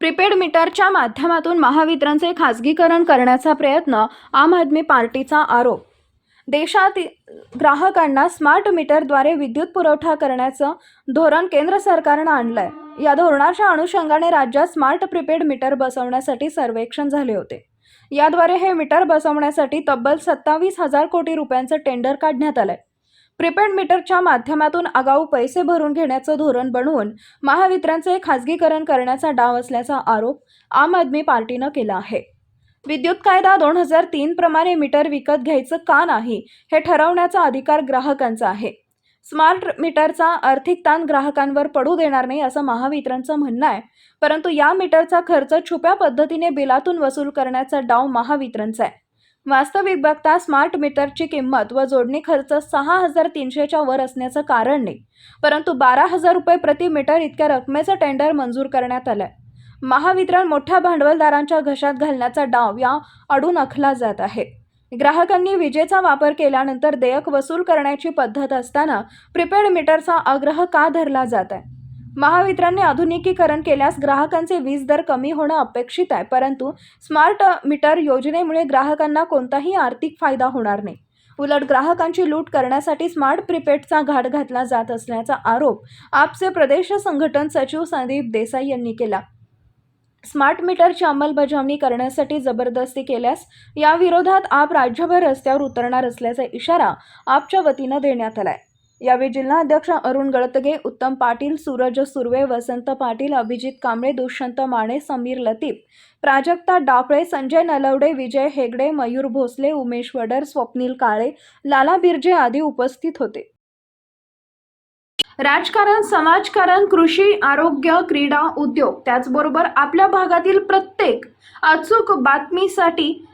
Prepaid मीटरच्या माध्यमातून महावितरणचे खाजगीकरण करण्याचा प्रयत्न आम आदमी पार्टीचा आरोप. देशात ग्राहकांना स्मार्ट मीटरद्वारे विद्युत पुरवठा करण्याचं धोरण केंद्र सरकारनं आणलंय. या धोरणाच्या अनुषंगाने राज्यात स्मार्ट प्रीपेड मीटर बसवण्यासाठी सर्वेक्षण झाले होते. याद्वारे हे मीटर बसवण्यासाठी तब्बल सत्तावीस हजार कोटी रुपयांचं टेंडर काढण्यात आलंय. प्रीपेड मीटरच्या माध्यमातून आगाऊ पैसे भरून घेण्याचं धोरण बनवून महावितरणचे खाजगीकरण करण्याचा डाव असल्याचा आरोप आम आदमी पार्टीनं केला आहे. विद्युत कायदा दोन हजार तीन प्रमाणे मीटर विकत घ्यायचं का नाही हे ठरवण्याचा अधिकार ग्राहकांचा आहे. स्मार्ट मीटरचा आर्थिक ताण ग्राहकांवर पडू देणार नाही असं महावितरणचं म्हणणं आहे परंतु या मीटरचा खर्च छुप्या पद्धतीने बिलातून वसूल करण्याचा डाव महावितरणचा आहे. वास्तविक बघता स्मार्ट मीटरची किंमत व जोडणी खर्च सहा हजार तीनशेच्या वर असण्याचं कारण नाही. परंतु बारा हजार रुपये प्रति मीटर इतक्या रकमेचं टेंडर मंजूर करण्यात आलंय. महावितरण मोठ्या भांडवलदारांच्या घशात घालण्याचा डाव या अडून आखला जात आहे. ग्राहकांनी विजेचा वापर केल्यानंतर देयक वसूल करण्याची पद्धत असताना प्रीपेड मीटरचा आग्रह का धरला जात आहे? महावितरणने आधुनिकीकरण केल्यास ग्राहकांचे वीज दर कमी होणं अपेक्षित आहे परंतु स्मार्ट मीटर योजनेमुळे ग्राहकांना कोणताही आर्थिक फायदा होणार नाही. उलट ग्राहकांची लूट करण्यासाठी स्मार्ट प्रीपेडचा घाट घातला जात असल्याचा आरोप आपचे प्रदेश संघटन सचिव संदीप देसाई यांनी केला. स्मार्ट मीटरची अंमलबजावणी करण्यासाठी जबरदस्ती केल्यास या विरोधात आप राज्यभर रस्त्यावर उतरणार असल्याचा इशारा आपच्या वतीनं देण्यात आला आहे यावेळी जिल्हाध्यक्ष अरुण गळतगे उत्तम पाटील सूरज सुर्वे वसंत पाटील अभिजित कांबळे दुष्यंत माने समीर लतीफ. प्राजक्ता डाकळे संजय नलवडे विजय हेगडे मयूर भोसले उमेश वडर स्वप्नील काळे लाला बिर्जे आदी उपस्थित होते. राजकारण समाजकारण कृषी आरोग्य क्रीडा उद्योग त्याचबरोबर आपल्या भागातील प्रत्येक अचूक बातमीसाठी